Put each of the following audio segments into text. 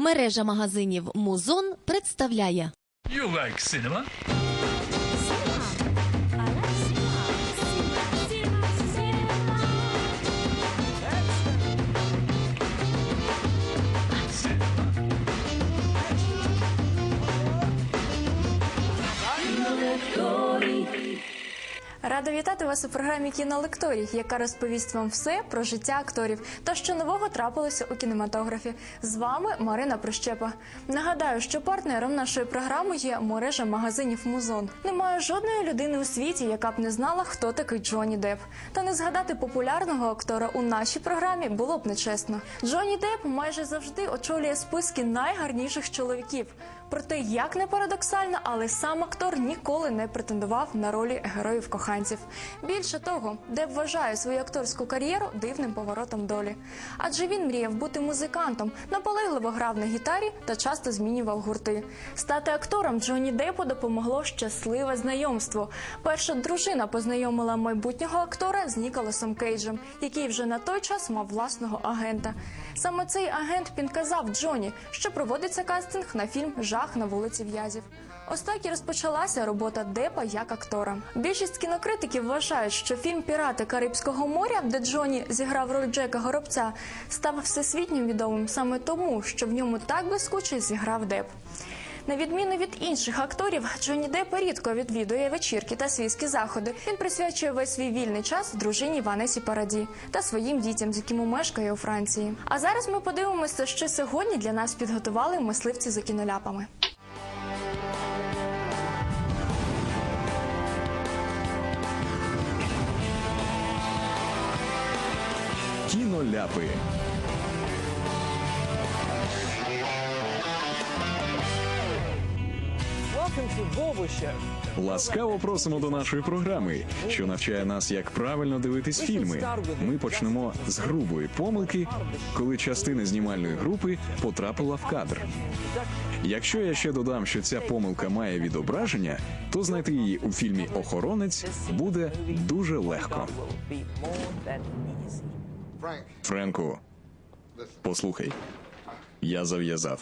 Мережа магазинів Музон представляє You like cinema? Рада вітати вас у програмі Кінолекторій, яка розповість вам все про життя акторів та що нового трапилося у кінематографі. З вами Марина Прищепа. Нагадаю, що партнером нашої програми є мережа магазинів Музон. Немає жодної людини у світі, яка б не знала, хто такий Джонні Депп. Та не згадати популярного актора у нашій програмі було б нечесно. Джонні Депп майже завжди очолює списки найгарніших чоловіків. Проте, як не парадоксально, але сам актор ніколи не претендував на ролі героїв коханців. Більше того, Деп вважає свою акторську кар'єру дивним поворотом долі. Адже він мріяв бути музикантом, наполегливо грав на гітарі та часто змінював гурти. Стати актором Джонні Депу допомогло щасливе знайомство. Перша дружина познайомила майбутнього актора з Ніколасом Кейджем, який вже на той час мав власного агента. Саме цей агент підказав Джоні, що проводиться кастинг на фільм Жах на вулиці В'язів. Ось так і розпочалася робота Депа як актора. Більшість кінокритиків вважають, що фільм Пірати Карибського моря, де Джоні зіграв роль Джека Горобця, став всесвітньо відомим саме тому, що в ньому так блискуче зіграв Деп. На відміну від інших акторів, Джонні Депп рідко відвідує вечірки та свійські заходи. Він присвячує весь свій вільний час дружині Ванесі Параді та своїм дітям, з якими мешкає у Франції. А зараз ми подивимося, що сьогодні для нас підготували мисливці за кіноляпами. Кіноляпи. Ласкаво просимо до нашої програми, що навчає нас, як правильно дивитись фільми. Ми почнемо з грубої помилки, коли частина знімальної групи потрапила в кадр. Якщо я ще додам, що ця помилка має відображення, то знайти її у фільмі Охоронець буде дуже легко. Френку, послухай, я зав'язав.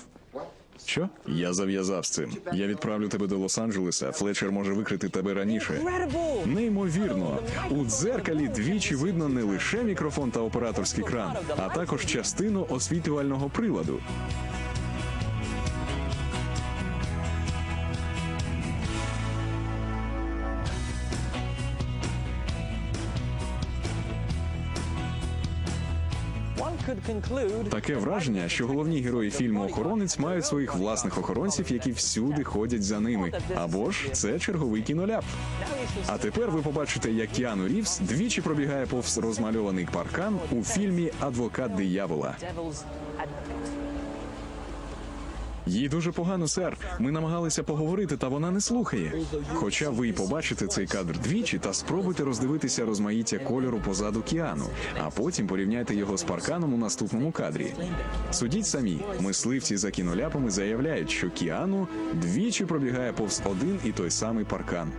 Що? Я зав'язав з цим. Я відправлю тебе до Лос-Анджелеса. Флетчер може викрити тебе раніше. Неймовірно. У дзеркалі двічі видно не лише мікрофон та операторський кран, а також частину освітлювального приладу. Таке враження, що головні герої фільму Охоронець мають своїх власних охоронців, які всюди ходять за ними. Або ж це черговий кіноляп. А тепер ви побачите, як Кіану Рівс двічі пробігає повз розмальований паркан у фільмі Адвокат диявола. Їй дуже погано, сер. Ми намагалися поговорити, та вона не слухає. Хоча ви й побачите цей кадр двічі та спробуйте роздивитися розмаїття кольору позаду Кіану, а потім порівняйте його з парканом у наступному кадрі. Судіть самі, мисливці за кіноляпами заявляють, що Кіану двічі пробігає повз один і той самий паркан.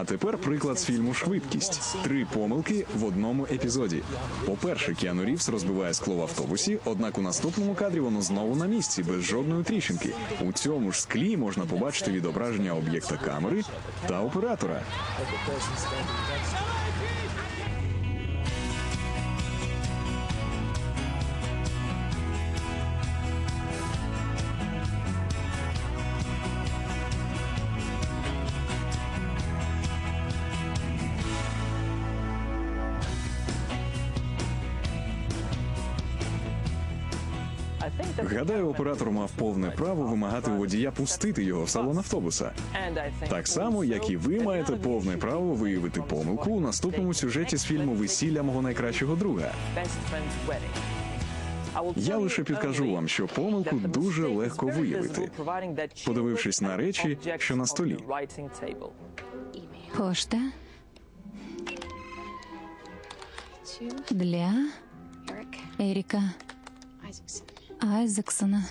А тепер приклад з фільму Швидкість. Три помилки в одному епізоді. По-перше, Кіану Рівс розбиває скло в автобусі, однак у наступному кадрі воно знову на місці, без жодної тріщинки. У цьому ж склі можна побачити відображення об'єкта камери та оператора. Гадаю, оператор мав повне право вимагати у водія пустити його в салон автобуса. Так само, як і ви маєте повне право виявити помилку у наступному сюжеті з фільму Весілля мого найкращого друга. Я лише підкажу вам, що помилку дуже легко виявити, подивившись на речі, що на столі. Пошта для Еріка Айзексона,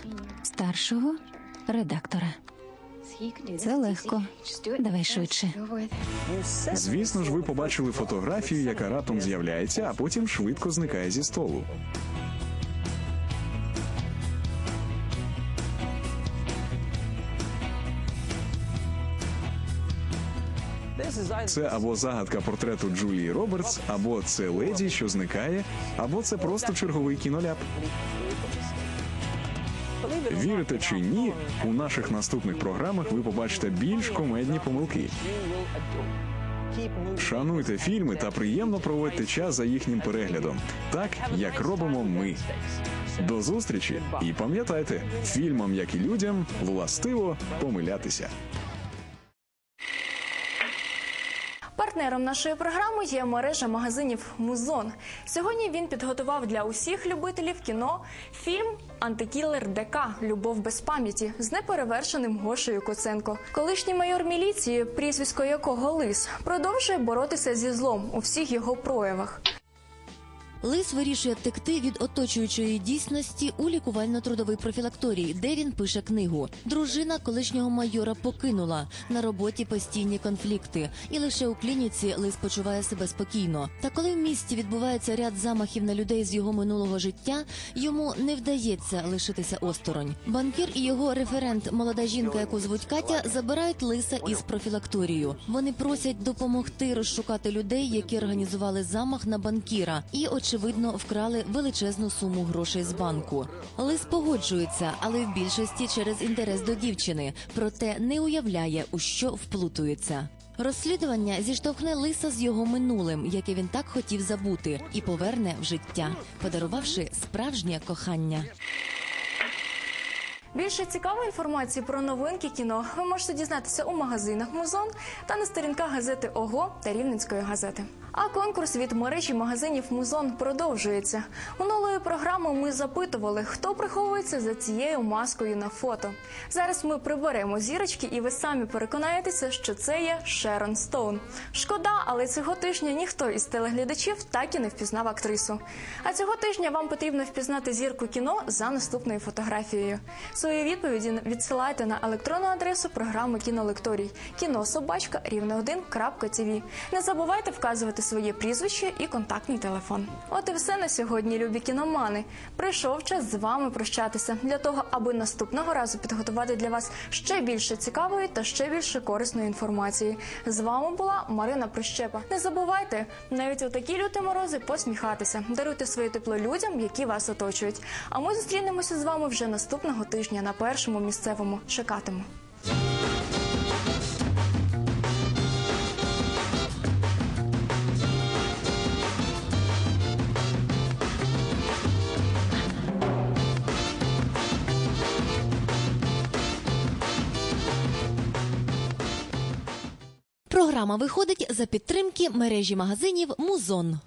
старшого редактора. Це легко. Давай швидше. Звісно ж, ви побачили фотографію, яка раптом з'являється, а потім швидко зникає зі столу. Це або загадка портрету Джулії Робертс, або це леді, що зникає, або це просто черговий кіноляп. Вірите чи ні, у наших наступних програмах ви побачите більш комедні помилки. Шануйте фільми та приємно проводьте час за їхнім переглядом, так як робимо ми. До зустрічі і пам'ятайте, фільмам, як і людям, властиво помилятися. Партнером нашої програми є мережа магазинів Музон. Сьогодні він підготував для усіх любителів кіно фільм Антикілер ДК Любов без пам'яті з неперевершеним Гошею Коценко. Колишній майор міліції, прізвисько якого Лис, продовжує боротися зі злом у всіх його проявах. Лис вирішує втекти від оточуючої дійсності у лікувально-трудовий профілакторій, де він пише книгу. Дружина колишнього майора покинула на роботі постійні конфлікти, і лише у клініці Лис почуває себе спокійно. Та коли в місті відбувається ряд замахів на людей з його минулого життя, йому не вдається лишитися осторонь. Банкір і його референт, молода жінка, яку звуть Катя, забирають лиса із профілакторію. Вони просять допомогти розшукати людей, які організували замах на банкіра, і очевидно вкрали величезну суму грошей з банку. Лис погоджується, але в більшості через інтерес до дівчини, проте не уявляє, у що вплутується. Розслідування зіштовхне лиса з його минулим, яке він так хотів забути, і поверне в життя, подарувавши справжнє кохання. Більше цікавої інформації про новинки кіно ви можете дізнатися у магазинах Музон та на сторінках газети ОГО та Рівненської газети. А конкурс від мережі магазинів Музон продовжується. Минулої програми ми запитували, хто приховується за цією маскою на фото. Зараз ми приберемо зірочки, і ви самі переконаєтеся, що це є Шерон Стоун. Шкода, але цього тижня ніхто із телеглядачів так і не впізнав актрису. А цього тижня вам потрібно впізнати зірку кіно за наступною фотографією. Свої відповіді відсилайте на електронну адресу програми Кінолекторій кінособачка рівне 1.tv. Не забувайте вказувати своє прізвище і контактний телефон. От і все на сьогодні, любі кіномани. Прийшов час з вами прощатися для того, аби наступного разу підготувати для вас ще більше цікавої та ще більше корисної інформації. З вами була Марина Прищепа. Не забувайте навіть у такі люті морози посміхатися, даруйте своє тепло людям, які вас оточують. А ми зустрінемося з вами вже наступного тижня на першому місцевому. Чекатиму. Програма виходить за підтримки мережі магазинів Музон.